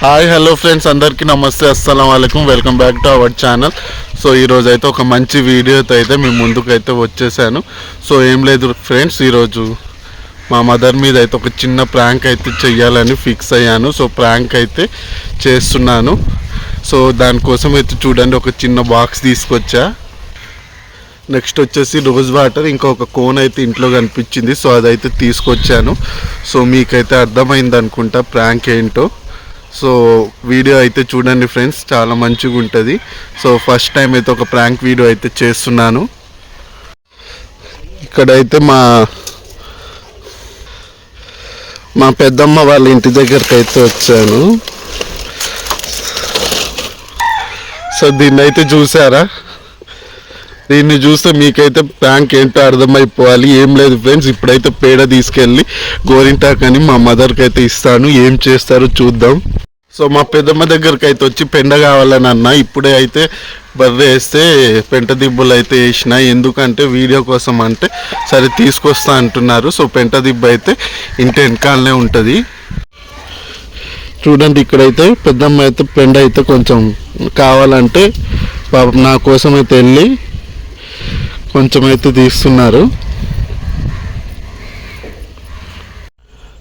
Hi hello friends అందరికీ నమస్తే. అస్సలం వాలేకం welcome back to our channel so ఈరోజు అయితే ఒక మంచి వీడియోతో అయితే మేము ముందుకు అయితే వచ్చేసాను. సో ఏం లేదు ఫ్రెండ్స్ ఈరోజు మా మదర్ మీద అయితే ఒక చిన్న ప్రాంక్ అయితే చెయ్యాలని ఫిక్స్ అయ్యాను. సో ప్రాంక్ అయితే చేస్తున్నాను. సో దానికోసం అయితే చూడండి ఒక చిన్న బాక్స్ తీసుకొచ్చా. నెక్స్ట్ వచ్చేసి రోజ్ వాటర్ ఇంకా ఒక కోన్ అయితే ఇంట్లో కనిపించింది. సో అదైతే తీసుకొచ్చాను. సో మీకైతే అర్థమైంది అనుకుంటా ప్రాంక్ ఏంటో. సో వీడియో అయితే చూడండి ఫ్రెండ్స్ చాలా మంచిగా ఉంటుంది. సో ఫస్ట్ టైం అయితే ఒక ప్రాంక్ వీడియో అయితే చేస్తున్నాను. ఇక్కడైతే మా మా పెద్దమ్మ వాళ్ళ ఇంటి దగ్గరికి అయితే వచ్చాను. సో దీన్ని అయితే చూసారా? దీన్ని చూస్తే మీకైతే ప్రాంక్ ఏంటో అర్థమైపోవాలి. ఏం లేదు ఫ్రెండ్స్ ఇప్పుడైతే పేడ తీసుకెళ్ళి గోరింటాక్ అని మా మదర్కి అయితే ఇస్తాను. ఏం చేస్తారో చూద్దాం. సో మా పెద్దమ్మ దగ్గరికి అయితే వచ్చి పెండ కావాలని అన్న. ఇప్పుడే అయితే బర్రె వేస్తే పెంట దిబ్బలు అయితే వేసిన. ఎందుకంటే వీడియో కోసం అంటే సరే తీసుకొస్తా అంటున్నారు. సో పెంట దిబ్బ అయితే ఇంటి వెనకాలనే ఉంటుంది. చూడండి ఇక్కడైతే పెద్దమ్మ అయితే పెండ అయితే కొంచెం కావాలంటే పాపం నా కోసం అయితే వెళ్ళి కొంచెం అయితే తీస్తున్నారు.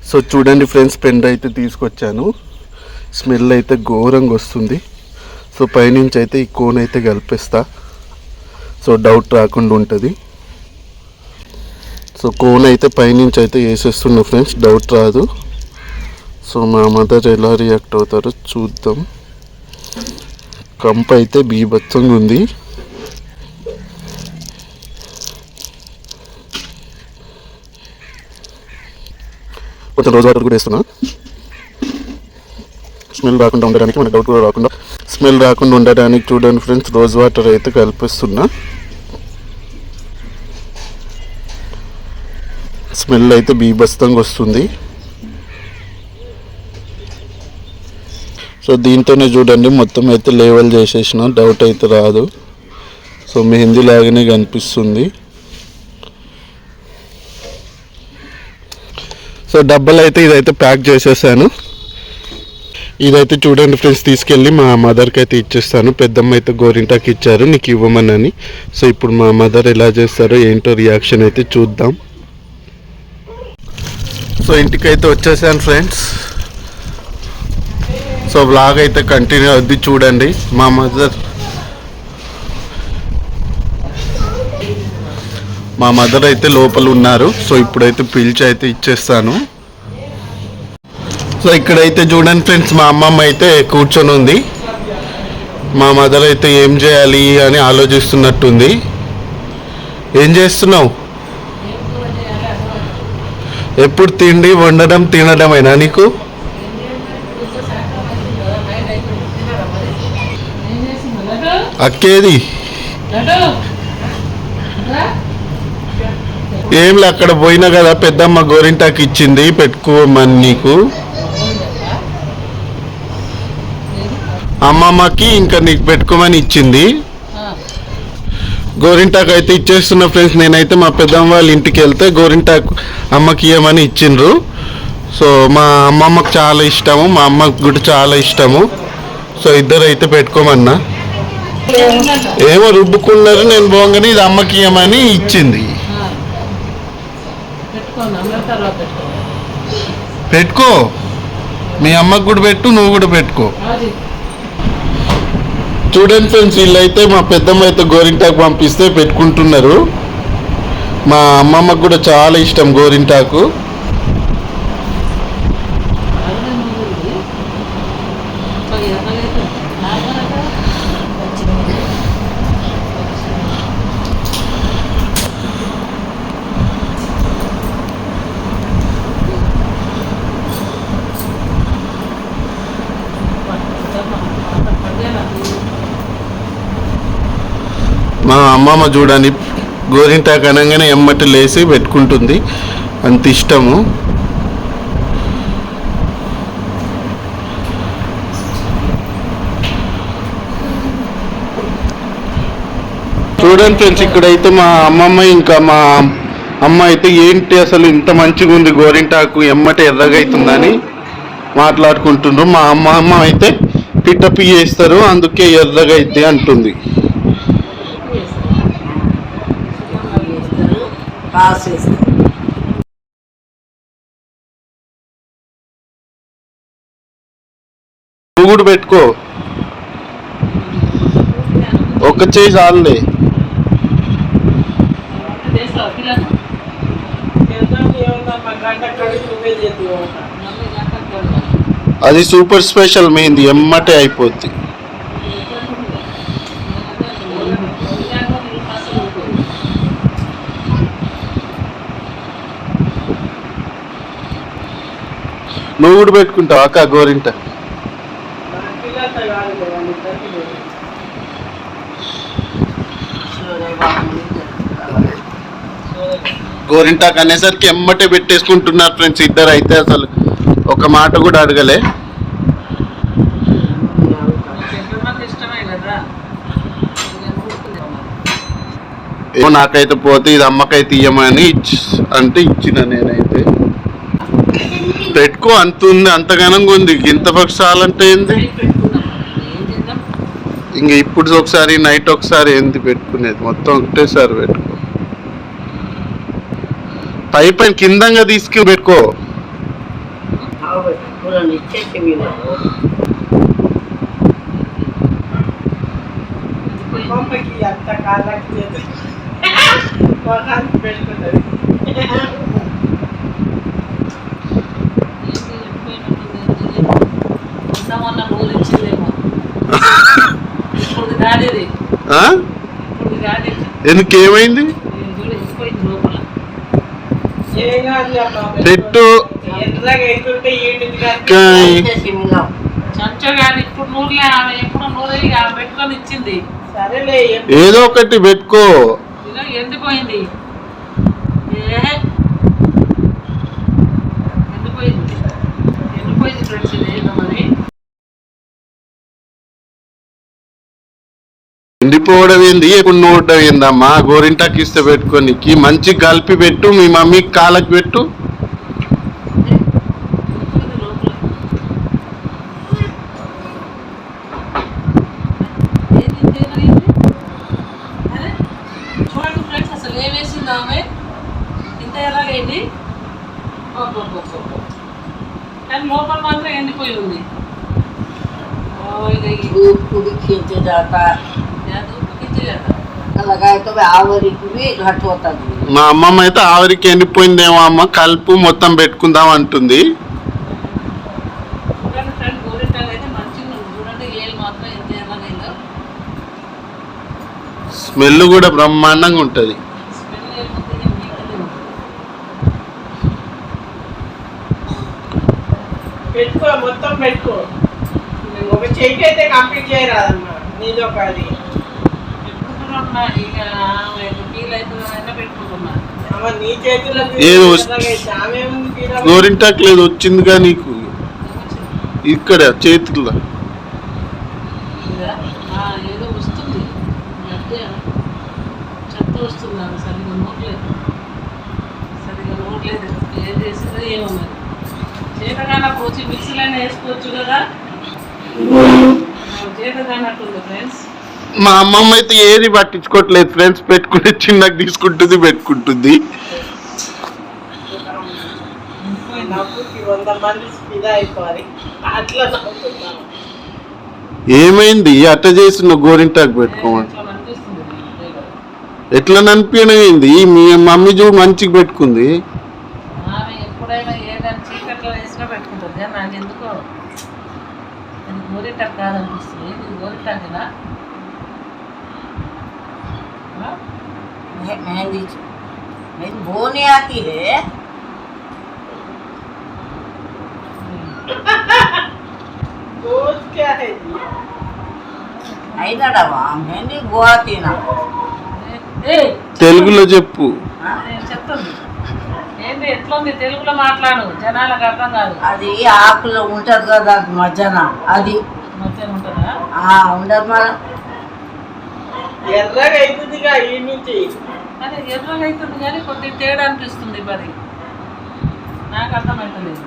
సో చూడండి ఫ్రెండ్స్ పెండ అయితే తీసుకొచ్చాను. స్మెల్ అయితే ఘోరంగా వస్తుంది. సో పైనుంచి అయితే ఈ కోన్ అయితే కలిపిస్తా. సో డౌట్ రాకుండా ఉంటుంది. సో కోన్ అయితే పైనుంచి అయితే వేసేస్తున్నా ఫ్రెండ్స్ డౌట్ రాదు. సో మా మదర్ ఎలా రియాక్ట్ అవుతారో చూద్దాం. కంప అయితే బీభత్సంగా ఉంది. కొంచెం రోజు వాటర్ కూడా వేస్తున్నా. స్మెల్ రాకుండా ఉండడానికి మన డౌట్ కూడా రాకుండా స్మెల్ రాకుండా ఉండడానికి చూడండి ఫ్రెండ్స్ రోజ్ వాటర్ అయితే కల్పిస్తున్నా. స్మెల్ అయితే బీభత్సంగా వస్తుంది. సో దీంతోనే చూడండి మొత్తం అయితే లేవల్ చేసేసిన డౌట్ అయితే రాదు. సో మెహందీ లాగానే కనిపిస్తుంది. సో డబ్బలు అయితే ఇదైతే ప్యాక్ చేసేసాను. ఇదైతే చూడండి ఫ్రెండ్స్ తీసుకెళ్ళి మా మదర్కి అయితే ఇచ్చేస్తాను. పెద్దమ్మ అయితే గోరింటాకి ఇచ్చారు నీకు ఇవ్వమనని. సో ఇప్పుడు మా మదర్ ఎలా చేస్తారో ఏంటో రియాక్షన్ అయితే చూద్దాం. సో ఇంటికైతే వచ్చేసాను ఫ్రెండ్స్. సో బ్లాగ్ అయితే కంటిన్యూ అవుద్ది చూడండి. మా మదర్ మా మదర్ అయితే లోపల ఉన్నారు. సో ఇప్పుడైతే పిలిచి అయితే ఇచ్చేస్తాను. సో ఇక్కడైతే చూడండి ఫ్రెండ్స్ మా అమ్మమ్మ అయితే కూర్చొని ఉంది. మా మదర్ అయితే ఏం చేయాలి అని ఆలోచిస్తున్నట్టుంది. ఏం చేస్తున్నావు? ఎప్పుడు తిండి వండడం తినడమేనా నీకు? అక్కేది? ఏంలే అక్కడ పోయినా కదా పెద్దమ్మ గోరింటాకి ఇచ్చింది పెట్టుకోమని నీకు. అమ్మమ్మకి ఇంకా నీకు పెట్టుకోమని ఇచ్చింది. గోరింటాకు అయితే ఇచ్చేస్తున్న ఫ్రెండ్స్ నేనైతే మా పెద్దమ్మ వాళ్ళ ఇంటికి వెళ్తే గోరింటాకు అమ్మకి ఇవ్వమని ఇచ్చిండ్రు. సో మా అమ్మమ్మకి చాలా ఇష్టము మా అమ్మకి కూడా చాలా ఇష్టము. సో ఇద్దరు అయితే పెట్టుకోమన్నా. ఏమో రుబ్బుకున్నారు నేను పోగానే ఇది అమ్మకి ఇవ్వమని ఇచ్చింది. పెట్టుకో. మీ అమ్మకు కూడా పెట్టు నువ్వు కూడా పెట్టుకో. చూడండి ఫ్రెండ్స్ వీళ్ళైతే మా పెద్దమ్మ అయితే గోరింటాకు పంపిస్తే పెట్టుకుంటున్నారు. మా అమ్మమ్మకు కూడా చాలా ఇష్టం గోరింటాకు. అమ్మమ్మ చూడండి గోరింటాకు అనగానే ఎమ్మటి లేసి పెట్టుకుంటుంది. అంత ఇష్టము. చూడండి ఫ్రెండ్స్ ఇక్కడైతే మా అమ్మమ్మ ఇంకా మా అమ్మ అయితే ఏంటి అసలు ఇంత మంచిగా ఉంది గోరింటాకు ఎమ్మటి ఎర్రగా అవుతుందని మాట్లాడుకుంటుండ్రు. మా అమ్మమ్మ అయితే పిట్టపి చేస్తారు అందుకే ఎర్రగైతే అంటుంది చేస్తారు నువ్వు కూడా పెట్టుకో. ఒక్క చేయి చాలులే. అది సూపర్ స్పెషల్ మెయింది ఎమ్మటే అయిపోద్ది. నువ్వు కూడా పెట్టుకుంటావు? అక్క గోరింట. గోరింటాకు అనేసరికి ఎమ్మటే పెట్టేసుకుంటున్నారు ఫ్రెండ్స్ ఇద్దరు అయితే అసలు. ఒక మాట కూడా అడగలే. ఏమో నాకైతే పోతే ఇది అమ్మకైతే ఇయ్యమని ఇచ్చి అంటే ఇచ్చిన నేనైతే. పెట్టుకో అంత ఉంది అంతగానంగా ఉంది. ఇంత పక్షాలంటే ఏంది? ఇంక ఇప్పుడు ఒకసారి నైట్ ఒకసారి ఏంది పెట్టుకునేది? మొత్తం ఒకటేసారి పెట్టుకో. పై పైన కిందంగా తీసుకుని పెట్టుకో. అంత పెట్టుకుంటది మొన్న రోజు ఇచ్చిందేమో ఇప్పుడు గాడేది ఆ? ఇప్పుడు గాడేది ఎందుకు ఏమైంది చూడు ఇచ్చిపోయింది లోపల ఏం కాదు అమ్మా. పెట్టు ఎర్రగా అవుతుంటే ఈటికి కానీ కాయ్. చెంచా గాని ఇప్పుడు నూరులే ఆమె ఎప్పుడు నూరు ఆమె పెట్టుకొని ఇచ్చింది సరేలే ఏం- ఏదో ఒకటి పెట్టుకో. ఇలా ఎండిపోయింది ఏ? ఎండిపోయింది ఎండిపోయింది ఫ్రెండ్స్ ఇది ఏదో నూడడం ఏందమ్మా గోరింటాకి ఇస్తే పెట్టుకోనికి మంచి కలిపి పెట్టు మీ మమ్మీకి కాళ్ళకి పెట్టు. కానీ లోపల మాత్రం ఎండిపోయి ఉంది. మా అమ్మమ్మ అయితే ఆవిరికి ఎండిపోయిందేమో అమ్మ కలుపు మొత్తం పెట్టుకుందాం అంటుంది. స్మెల్ కూడా బ్రహ్మాండంగా ఉంటుంది. పెట్టుకో మొత్తం పెట్టుకో. ఒక చెయ్యి అయితే కంప్లీట్ చేయరాదమ్మా. నీది ఒక అది పెట్టుకుంటున్నా ఇక ఆమె ఫీల్ అవుతుందని పెట్టుకుంటున్నా అమ్మ నీ చేతిలో ఏదో తీరా? గోరింటాకు లేదు వచ్చిందిగా నీకు? ఇక్కడ చేతుల్లో. చేతగానట్టుంది ఫ్రెండ్స్. మా అమ్మమ్మ అయితే ఏది పట్టించుకోవట్లేదు ఫ్రెండ్స్ పెట్టుకుని చిన్నకు తీసుకుంటుంది పెట్టుకుంటుంది. ఏమైంది? అట్ట చేసిన గోరింటాకు పెట్టుకోమని. ఎట్లా ననిపించింది మీ మమ్మీ చూ మంచిగా పెట్టుకుంది. ఆమె ఎప్పుడైనా చీకట్లో వేసినా పెట్టుకుంటుంది కానీ నాకు ఎందుకో అది గోరింటాకు కాదనిపిస్తుంది ఇది గోరింటాకేనా ఆ? मे- मेहंदी मेरी वो नहीं आती है। అయినాడవా మెహందీ గోవాతీనా తెలుగులో చెప్పు। చెప్తుంది ఏంటి ఎట్లుంది? తెలుగులో మాట్లాడు జనాలకు అర్థం కాదు. అది ఆకులో ఉంటది కదా మధ్యాహ్నం. అది. మధ్యాహ్నం ఉంటుందా? ఉండదు మనం ఎర్రగా అవుతుందిగా ఈ నుంచి. అదే ఎర్రగా అవుతుంది కానీ కొద్దిగా తేడా అనిపిస్తుంది మరి. నాకు అర్థమవుతలేదు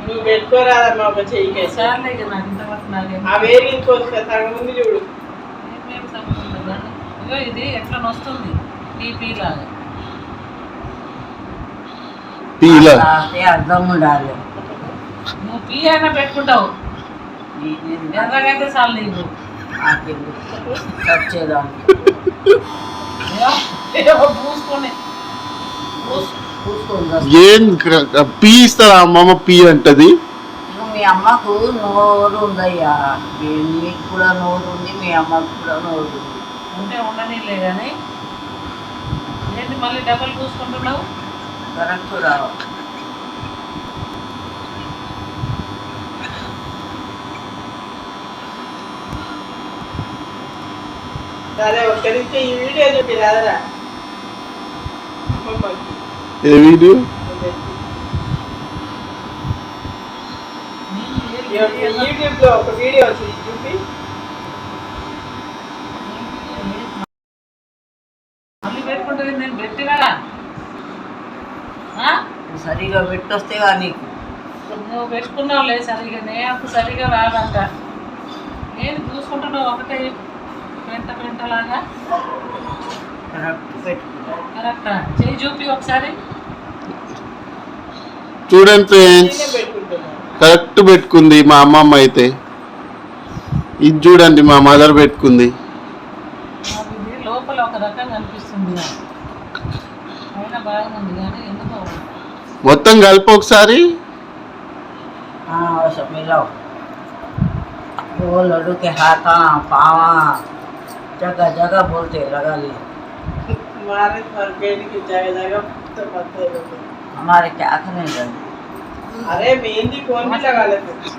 నువ్వు పెట్టుకోరాదమ్మా ఒక చెయ్యికేసి సార్లే ఇక నాకు ఇంతవరకు నాకేం ఆ వేలు ఇంకొక సగం ఉంది చూడు. ఏమేం సంబంధం లేదు. ఇగో ఇది ఎట్లా నొస్తుంది? టీపీ లాగా. అర్థం ఉండాలి. నువ్వు పీ అయినా పెట్టుకుంటావు. ఎర్రగైతే చాలు నీకు. వచ్చేదాన్ని ఏం పీ ఇస్తారా అమ్మమ్మ? పీ అంటది. మీ అమ్మకు నోరు ఉందయ్యా. మీకు కూడా నోరు ఉంది మీ అమ్మకు కూడా నోరు ఉంది. ఉంటే ఉండనీలే కానీ ఏంటి మళ్ళీ డబల్ పూసుకుంటున్నావు కరెక్ట్ రావు. సరే ఒక్కరికి ఈ వీడియో చూపి రాదరా అమ్మమ్మకి. ఏ వీడియో యూట్యూబ్లో ఒక వీడియో వచ్చింది చూపి. మళ్ళీ పెట్టుకుంటుంది నేను పెట్టినా సరిగా పెట్టొస్తే కానీ నీకు. నువ్వు పెట్టుకున్నావులే సరిగా నేను సరిగా రాదంట. నేను చూసుకుంటున్నావు ఒకటే పెంట పెంటలాగా కరెక్ట్ పెట్టుకుంటా కరెక్టా చేయి చూపి ఒకసారి చూడండి ఫ్రెండ్స్ నేనే పెట్టుకుంటున్నాను కరెక్ట్ పెట్టుకుంది మా అమ్మమ్మ అయితే ఇది చూడండి మా మదర్ పెట్టుకుంది నాకు ఇది లోపల ఒక రకంగా అనిపిస్తుంది నాకు అయినా బాగుంది కానీ ఎందుకో మొత్తం కలిపి ఒకసారి हाँ सब मिलाओ वो लड्डू के हाथा पावा जगह जगह बोलते लगा लिए तुम्हारे फरकेट की जगह जगह तो पत्ते हमारे क्या आँख नहीं लगे अरे मेहंदी कौन भी लगा लेते?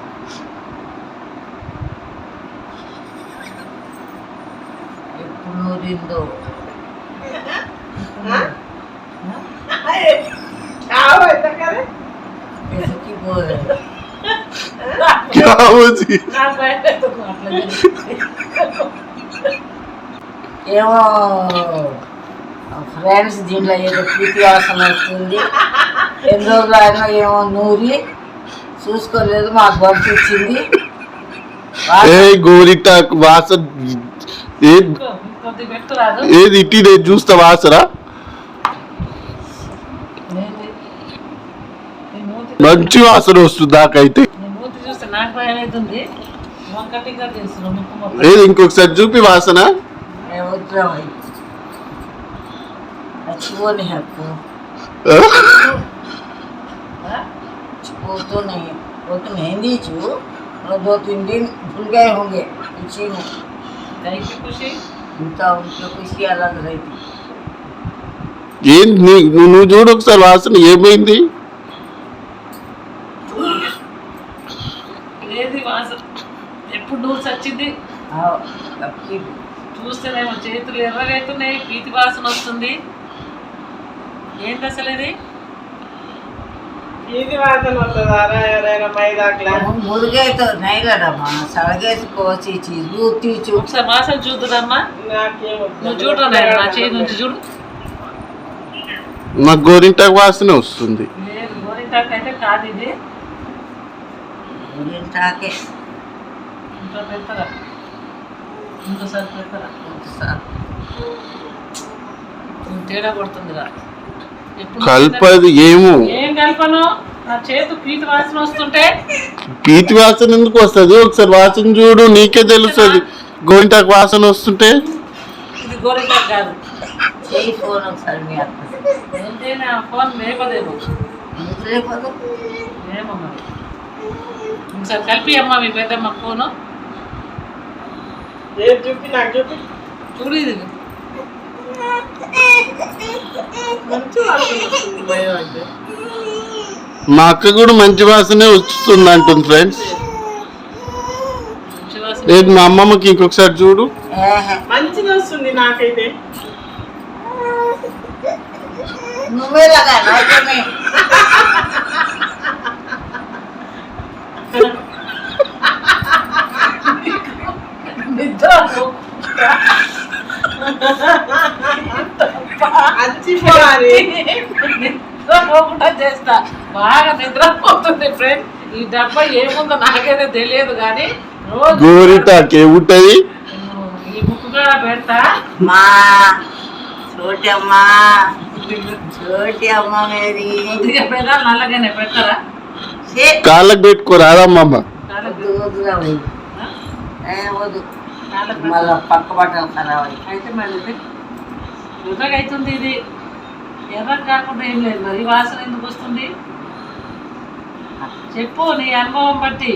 दिन दो। हाँ? अरे क्या होता करे। जैसे की बोल रहे क्या हो जी? हाँ, ना मैं तो काट लगी। ఏమో ఫ్రెండ్స్ దీంట్లో ఏదో ప్రీతి వాసన వస్తుంది ఎన్ని రోజులు అయినా ఏమో నూరి చూసుకోలేదు మాకు పంపించింది ఏ గోరిటాక్ వాసన ఏది ఇట్టి నేను చూస్తా వాసన మూతి మంచి వాసన వస్తుంది నాకైతే. నీ మూతి చూస్తే నాకు భయం అవుతుంది వంకటిగా చేస్తున్నావు ముక్కు మొక్క ఏది ఇంకొకసారి చూపి వాసన వద్దాం నచ్చిపోని హక్కు ఆ? वो तो नहीं वो तो मेहंदी छू और दो तीन दिन भूल गए होंगे इसी में దైకి ఖుషి उनका उनकी खुशी अलग रहती ఏం నీ- నువ్వు నువ్వు చూడు ఒకసారి వాసన ఏమైంది ఏది వాసన ఎప్పుడు నువ్వు చచ్చింది हाँ अब की చూస్తేనేమో చేతులు ఎర్రగైతున్నాయి పీతి వాసన వస్తుంది. ఏంటి అసలు ఇది? ఇది ఒకసారి వాసన చూద్దురమ్మా. చూడు గోరింటాకు వాసన వస్తుంది. గోరింటాకు అయితే కాదు ఇది. గోరింటాకే. ఇంట్లో పెడతారా? ఇంకోసారి తేడా కొడుతుందిరా. కల్పది ఏము. ఏం కల్పను? నా చేతు వాసన వస్తుంటే. వాసన ఎందుకు వస్తుంది? ఒకసారి వాసన చూడు నీకే తెలుస్తుంది. గోరింటాకు వాసన వస్తుంటే. ఇది గోరింటాకు కాదు. ఫోన్ ఒకసారి మీ అత్త. ఏంటి నా ఫోన్ మేపదు? కలిపి అమ్మ మీ పెద్దమ్మ ఫోను. చూపి నాకు చూపి. చూడు మా అక్క కూడా మంచి వాసనే వస్తుంది అంటుంది ఫ్రెండ్స్ లేదు మా అమ్మమ్మకి ఇంకొకసారి చూడు. మంచిగా వస్తుంది నాకైతే. చేస్తా. బాగా నిద్ర పోతుంది ఫ్రెండ్ ఈ డబ్బా ఏముందో నాకైతే తెలియదు కానీ రోజు గోరింటాకు ఏముంటది? ఈ ముక్కు కూడా పెడతా. మా చోటి అమ్మ చోటి అమ్మ మేరీ. కొద్దిగా పెదాలు నల్లగానే పెడతారా? కాళ్ళకు పెట్టుకోరాదమ్మమ్మ కాళ్ళకి వద్దు వద్దురా మళ్ళా పక్క బట్టలు ఖరాబ్ అయ్యి అయితే మరి ఇది. ఎర్రగా అవుతుంది ఇది. ఎర్ర కాకుండా ఏం లేదు. మరి వాసన ఎందుకు వస్తుంది? చెప్పు నీ అనుభవం బట్టి.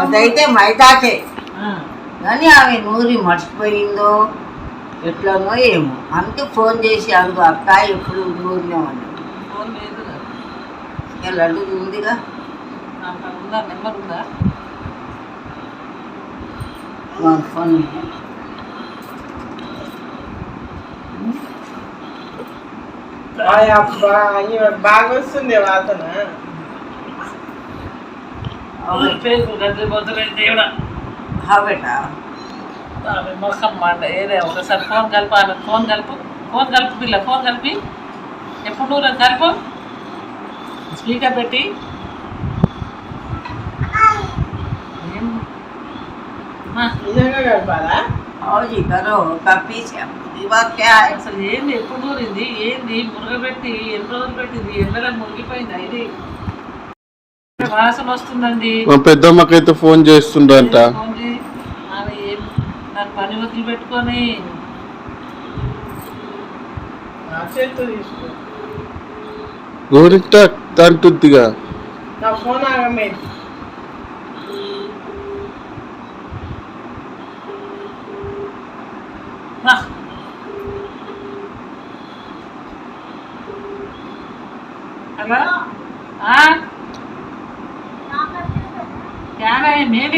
అదైతే మైదాకే. కానీ ఆమె నూరి మర్చిపోయిందో ఎట్లనో ఏమో. అందుకే ఫోన్ చేసి అడుగు అక్క ఎప్పుడు నూరినామని ఫోన్ లేదు లడ్డు ఉందిగా. నెంబర్ ఉందా? మా ఫోన్ ఆయ్ అబ్బా ఈమె బాగా వస్తుంది వాసన పేరు గద్దె బొద్దులే దేవుడా హా బేటా ఆమె మొఖం మాట ఏదే ఒకసారి ఫోన్ కలపాలి ఫోన్ కలుపు ఫోన్ కలుపు పిల్ల ఫోన్ కలిపి ఎప్పుడు నువ్వు నాకు కలుపు స్పీకర్ పెట్టి ఏం? మా, నిజంగా గడపాలా అసలు ఎప్పుడు దూరింది ఏంది మురగబెట్టి ఎన్ని రోజులు పెట్టింది? వాసన వస్తుందండి. పెద్దమ్మకైతే ఫోన్ చేస్తుండంట. పని వదిలి పెట్టుకొని. నా అంటుందిగా. ఫోన్ ఆగమైంది హలో मैं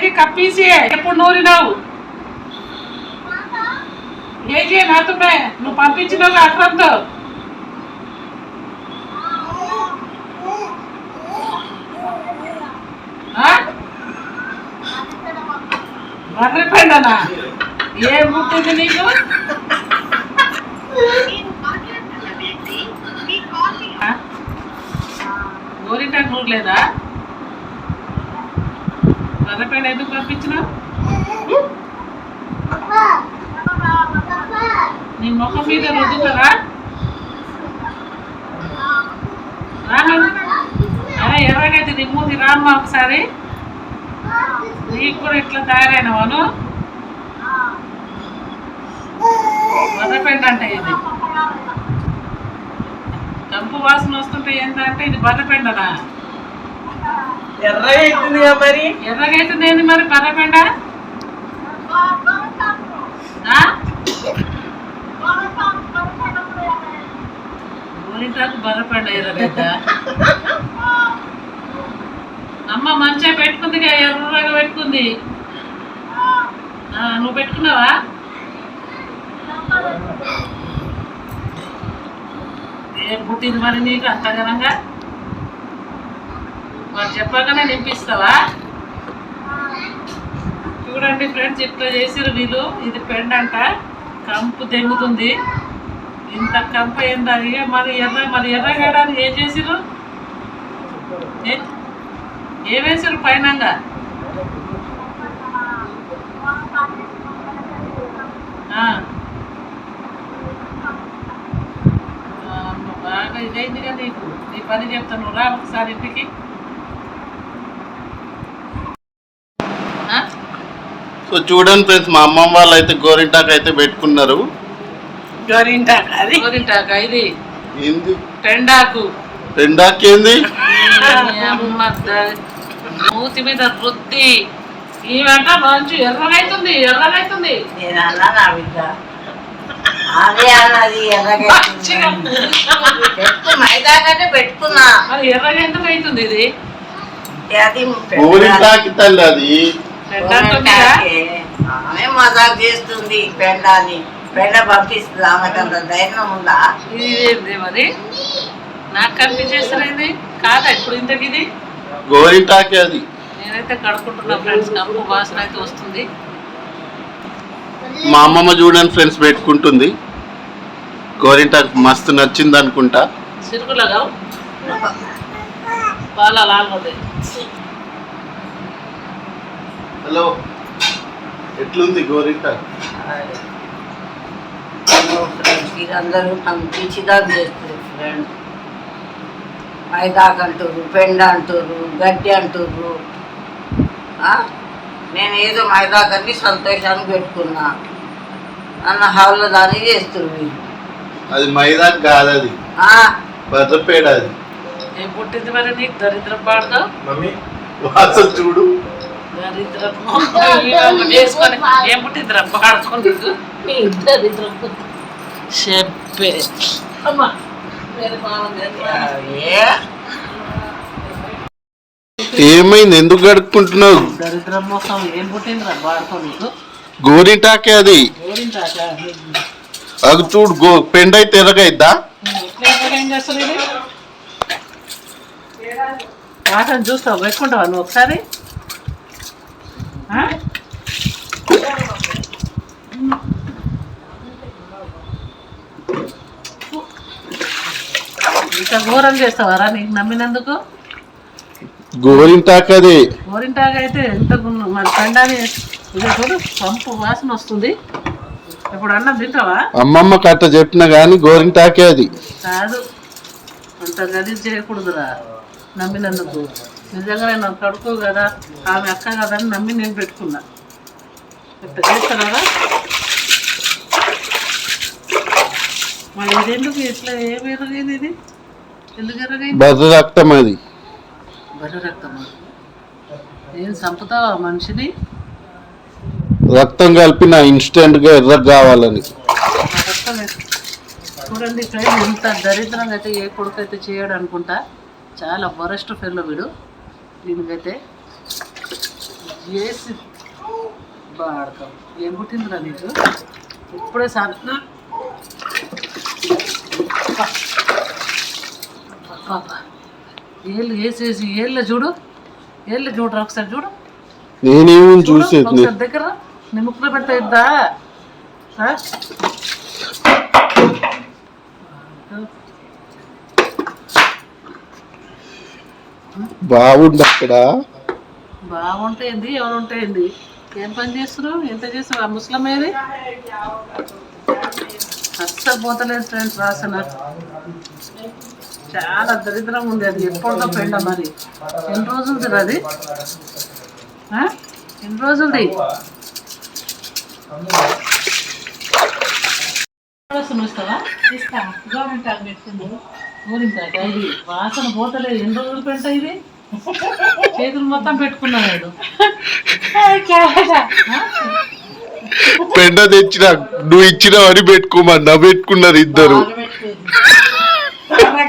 भी कपी से ఎప్పుడు నూరినావు నాతో నువ్వు పంపించినావు అక్రమ్తో ఆ బర్రె పెండనా ఏం పుట్టింది నీకు? గోరింటా గోరింటాకు నూరు లేదా ఎందుకు పంపించినావు నీ ముఖం మీద రుద్దుతారా రాహుల్. అరే ఎర్రగైతే నీ మూతి రామ్మా ఒకసారి? కూడా ఇట్లా తయారైనవాను? బర్రపెండ అంటే ఇది. కంపు వాసన వస్తుంటే ఏంటంటే ఇది బర్రపెండనా? ఎర్రగా అవుతుందిగా మరి. ఎర్రగైతుంది ఏంది మరి బర్రపెండ? ఆ? గోరింటాకు బర్రపెండ ఎర్రగైత అమ్మ మంచిగా పెట్టుకుందిగా ఎర్రగా పెట్టుకుంది. నువ్వు పెట్టుకున్నావా? ఏం పుట్టింది మరి నీకు అంత ఘనంగా మరి చెప్పగానే నింపిస్తావా? చూడండి ఫ్రెండ్స్ ఇట్లా చేసిరు వీళ్ళు. ఇది పెండ్ అంట కంపు తెంగుతుంది. ఇంత కంపు ఏందా ఇక మరి ఎర్ర మరి ఎర్రగడానికి ఏం చేసిరు ఏ- ఏం వేసిరు పైనంగా? ఆ. ఆ, బాగా ఇదైందిగా నీకు. నీ పని చెప్తాను రా ఒకసారి ఇంటికి. ఆ? సో చూడండి ఫ్రెండ్స్ మా అమ్మమ్మ వాళ్ళు అయితే గోరింటాకు అయితే పెట్టుకున్నారు. గోరింటాకు అది? గోరింటాక ఇది. ఏంది? పెండాకు రెండాకు ఏంది అమ్మ మూతి మీద వృత్తి. ఈమెంట మంచి ఎర్రగైతుంది ఎర్రగైతుంది నేను అన్నా నా బిడ్డ? అదే అన్నది ఎర్రగా మంచిగా పెట్టు మైదా కంటే పెట్టుకున్నా. మరి ఎర్రగా ఎందుకు అవుతుంది ఇది అది తల్లి అది. ఆమె మజాక్ చేస్తుంది పెండ పంపిస్తుంది ఆమెకంత ధైర్యం ఉందా? ఇది ఏంది మరి? నాకు కనిపించేస్తుంది కాదా ఇప్పుడు ఇంతకి ఇది గోరింటాకే అది. నేనైతే కడుక్కుంటున్నా ఫ్రెండ్స్ కంపు వాసన అయితే వస్తుంది. మా అమ్మమ్మ చూడండి ఫ్రెండ్స్ పెట్టుకుంటుంది. గోరింటాకు మస్తు నచ్చింది అనుకుంటా. సిరుకులగా పాల లాగోదే హలో ఎట్లుంది గోరింట? ఫ్రెండ్స్ ఇదందరూ నన్ను పిచ్చిదారు చేస్తారు ఫ్రెండ్ మైదాకు అంటారు పెండ అంటారు గడ్డి అంటారు ఆ? నేను ఏదో మైదాకని సంతోషానికి పెట్టుకున్నా. నన్ను హాల్లో దాన్ని చేస్తారు వీళ్ళు. అది మైదా కాదు అది ఆ, బర్రపేడ అది. ఏం పుట్టింది మరి నీకు? దరిద్రం పాడతావు మమ్మీ వాసన చూడు. దరిద్రం. వేసుకొని ఏం పుట్టిందిరా పాడుకొని నీకు దరిద్రం. చెప్పే. అమ్మా? ఏమైంది? ఎందుకు గడుపుకుంటున్నావు? గోరింటాకే అది. అది చూడు గో పెండ అయితే ఎరగైద్దా చూస్తావు? పెట్టుకుంటావా నువ్వు ఒకసారి? ఇంత ఘోరం చేస్తావారా నీకు? నమ్మినందుకు? గోరింటాకే అది గోరింటాగా అయితే ఎంత మరి పెండాని ఇదే చూడు పంపు వాసన వస్తుంది. ఇప్పుడు అన్నం తింటావా? అమ్మమ్మ కట్ట చెప్పిన కానీ గోరింటాకే అది. కాదు. అంత గలీజ్ చేయకూడదురా. నమ్మినందుకు. నిజంగా నేను కడుకో కదా. ఆమె అక్క కదా అని నమ్మి నేను పెట్టుకున్నా. ఇట్లా చేస్తారా మరి ఇది ఎందుకు ఇట్లా ఏమి ఎరగైంది ఇది? బర్ర రక్తం అది. బర్రె ఏం చంపుతావా మనిషిని? రక్తం కలిపిన ఇన్స్టెంట్గా ఎర్ర కావాలని. చూడండి ఫ్రెండ్ ఇంత దరిద్రంగా అయితే ఏ కొడుకు అయితే చేయడు అనుకుంటా? చాలా వరస్ట్ ఫెల్లో వీడు. దీనికైతే చేసి బాడతాం ఏం పుట్టిందిరా నీకు? ఇప్పుడే సార్ పాప. ఏళ్ళు వేసేసి ఏళ్ళు చూడు. ఏళ్ళు చూడరా ఒకసారి చూడు. నేనేమో చూసేది దగ్గర నీ ముక్కులో పెట్టేద్దా? బాగుంది అక్కడ. బాగుంటాయింది ఎవరు ఉంటాయింది ఏం పని చేస్తున్నావు? ఎంత చేస్తున్నావు? ఆ ముస్లిం ఏది అస్సలు పోతలేదు ఫ్రెండ్స్ వాసన చాలా దరిద్రం ఉంది అది ఎప్పుడుదో పెండ మరి. ఎన్ని రోజులది అది? ఆ? ఎన్ని రోజులది? వాసన వస్తావా గోరింటాక ఇది వాసన పోతలేదు. ఎన్ని రోజులు పెంట ఇది? చేతులు మొత్తం పెట్టుకున్నాడు పెండ తెచ్చిన నువ్వు ఇచ్చిన అని పెట్టుకోమన్నా. పెట్టుకున్నారు ఇద్దరు.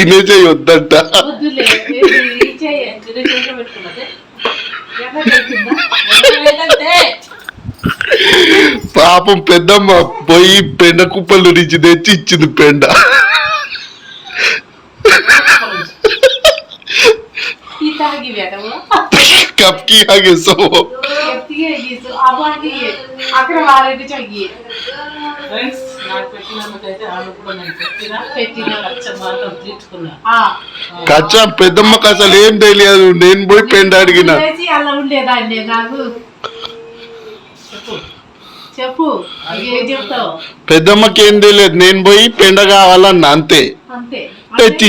తినేసే వద్దంట పాపం పెద్దమ్మ పోయి పెండ కుప్పల నుంచి తెచ్చి ఇచ్చింది పెండ కప్కి ఆగేసో ఫ్రెండ్స్ నాకు పెట్టినందుకైతే ఆమె కూడా నేను పెట్టినా పెట్టిన లక్ష మాత్రం తీర్చుకున్నా కచ్చా పెద్దమ్మకి అసలు ఏం తెలియదు. నేను పోయి పెండ అడిగిన. అలా ఉండేదాన్ని నాకు? చెప్పు. చెప్పు. ఏం చెప్తావు? పెద్దమ్మకి ఏం తెలియదు. నేను పోయి పెండ కావాలన్న అంతే. అంతే. తెచ్చి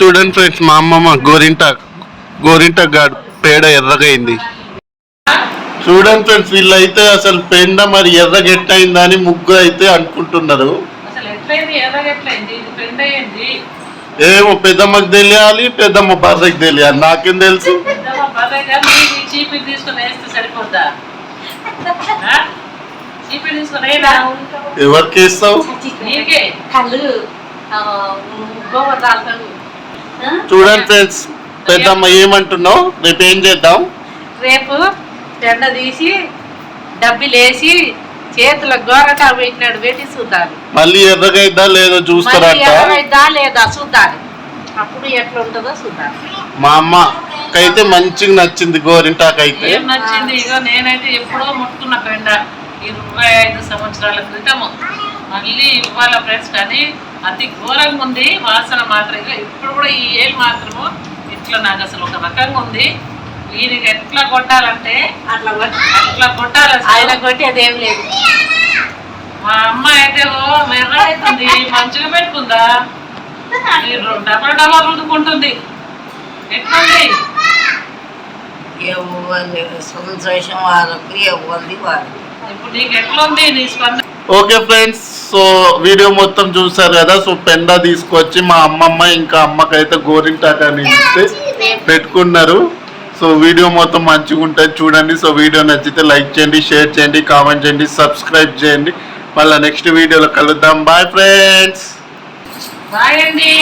చూడండి ఫ్రెండ్స్ మా అమ్మమ్మ గోరింట గోరింట గాడు పేడ ఎర్రగైంది. చూడండి ఫ్రెండ్స్ వీళ్ళైతే అసలు పెండ మరి ఎర్రగెట్టయిందా అని ముగ్గురు అయితే అనుకుంటున్నారు. ఏమో పెద్దమ్మకి తెలియాలి పెద్దమ్మ బర్రెకి తెలియాలి. నాకేం తెలుసు? ఎవరికి కళ్ళు దాల్తాడు చూడండి ఫ్రెండ్స్ పెద్దమ్మ ఏమంటున్నావు రేపు ఏం చేద్దాం రేపు ఎండ తీసి డబ్బిలేసి చేతుల గోరటా పెట్టినాడు పెట్టి చూద్దాను మళ్ళీ ఎర్రగా అయిద్దా లేదో మళ్ళీ చూస్తారంట ఎర్రమైద్దా లేదా చూద్దాం అప్పుడు ఎట్లా ఉంటుందో చూద్దాం మా అమ్మకైతే మంచిగా నచ్చింది గోరింటాకైతే నచ్చింది ఇగో నేనైతే ఎప్పుడో ముట్టుకున్న పెండ ఇరవై ఐదు సంవత్సరాల క్రితము. మళ్ళీ ఇవ్వాల ఫ్రెండ్స్ కానీ అతి ఘోరంగా ఉంది. వాసన మాత్రం ఇప్పుడు కూడా ఈ ఏళ్ళు మాత్రము ఇట్లా నాకు అసలు ఒక రకంగా ఉంది. వీరికి ఎట్లా కొట్టాలంటే అట్లా కొట్టి అట్లా కొట్టాలి. ఆయన కొట్టేది ఏం లేదు. మా అమ్మ అయితే ఓ మెర్ర అవుతుంది. మంచిగా పెట్టుకుందా? రెండు డబల్ డబల్ రుద్దుకుంటుంది. ఎట్లుంది? సంతోషం వాళ్ళకు ఎవరిది వాళ్ళకి. ఓకే ఫ్రెండ్స్ సో వీడియో మొత్తం చూసారు కదా సో పెండ తీసుకొచ్చి మా అమ్మమ్మ ఇంకా అమ్మకైతే గోరింటాక్ అని ఇస్తే పెట్టుకున్నారు. సో వీడియో మొత్తం మంచిగా ఉంటుంది చూడండి. సో వీడియో నచ్చితే లైక్ చేయండి షేర్ చేయండి కామెంట్ చేయండి సబ్స్క్రైబ్ చేయండి. మళ్ళీ నెక్స్ట్ వీడియోలో కలుద్దాం. Bye friends. బాయ్ అండి.